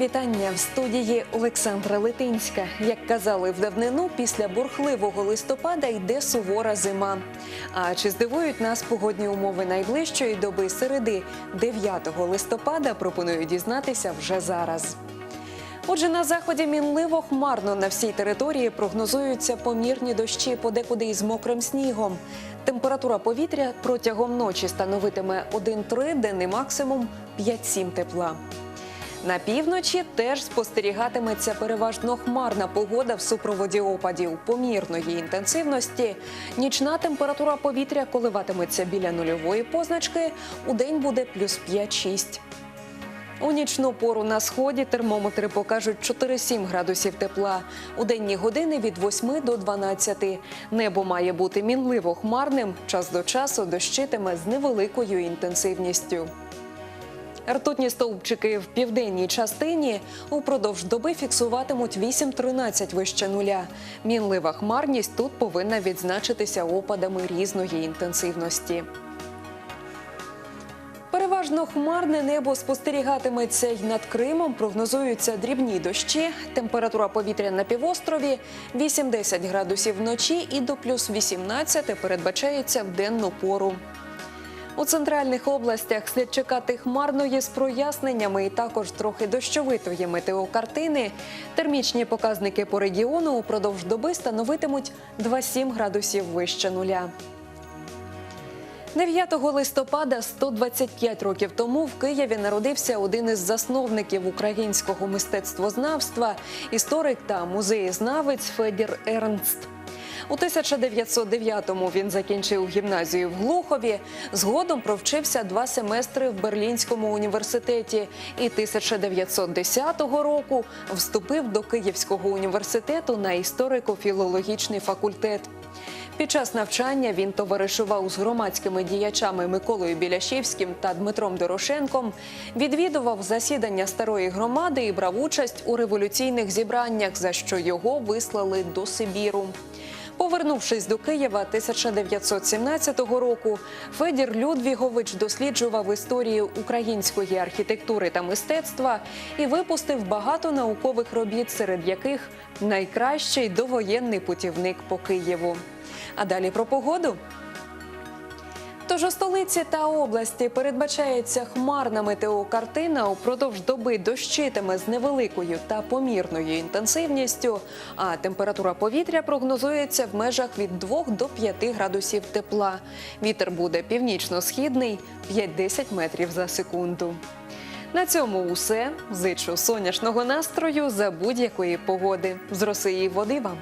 в студії Олександра Литинська. Як казали в давнину, після бурхливого листопада йде сувора зима. А чи здивують нас погодні умови найближчої доби середи 9 листопада? Пропоную дізнатися вже зараз. Отже, на заході мінливо хмарно на всій території прогнозуються помірні дощі подекуди із мокрим снігом. Температура повітря протягом ночі становитиме 1-3, денний максимум 5-7 тепла. На півночі теж спостерігатиметься переважно хмарна погода в супроводі опадів помірної інтенсивності. Нічна температура повітря коливатиметься біля нульової позначки. У день буде плюс 5-6. У нічну пору на сході термометри покажуть 4-7 градусів тепла. У денні години від 8 до 12. Небо має бути мінливо хмарним. Час до часу дощитиме з невеликою інтенсивністю. Ртутні стовпчики в південній частині упродовж доби фіксуватимуть 8-13 вище нуля. Мінлива хмарність тут повинна відзначитися опадами різної інтенсивності. Переважно хмарне небо спостерігатиметься й над Кримом. Прогнозуються дрібні дощі. Температура повітря на півострові 8-10 градусів вночі і до плюс 18 передбачається в денну пору. У центральних областях слід чекати хмарної з проясненнями і також трохи дощовитої метеокартини. Термічні показники по регіону упродовж доби становитимуть 2-7 градусів вище нуля. 9 листопада 125 років тому в Києві народився один із засновників українського мистецтвознавства, історик та музеєзнавець Федір Ернст. У 1909-му він закінчив гімназію в Глухові. Згодом провчився два семестри в Берлінському університеті. І 1910 року вступив до Київського університету на історико-філологічний факультет. Під час навчання він товаришував з громадськими діячами Миколою Біляшівським та Дмитром Дорошенком, відвідував засідання старої громади і брав участь у революційних зібраннях, за що його вислали до Сибіру. Повернувшись до Києва 1917 року, Федір Людвігович досліджував історію української архітектури та мистецтва і випустив багато наукових робіт, серед яких найкращий довоєнний путівник по Києву. А далі про погоду. Тож у столиці та області передбачається хмарна метеокартина. Упродовж доби дощитиме з невеликою та помірною інтенсивністю. А температура повітря прогнозується в межах від 2 до 5 градусів тепла. Вітер буде північно-східний 5-10 метрів за секунду. На цьому усе. Зичу сонячного настрою за будь-якої погоди. З роси і води вам.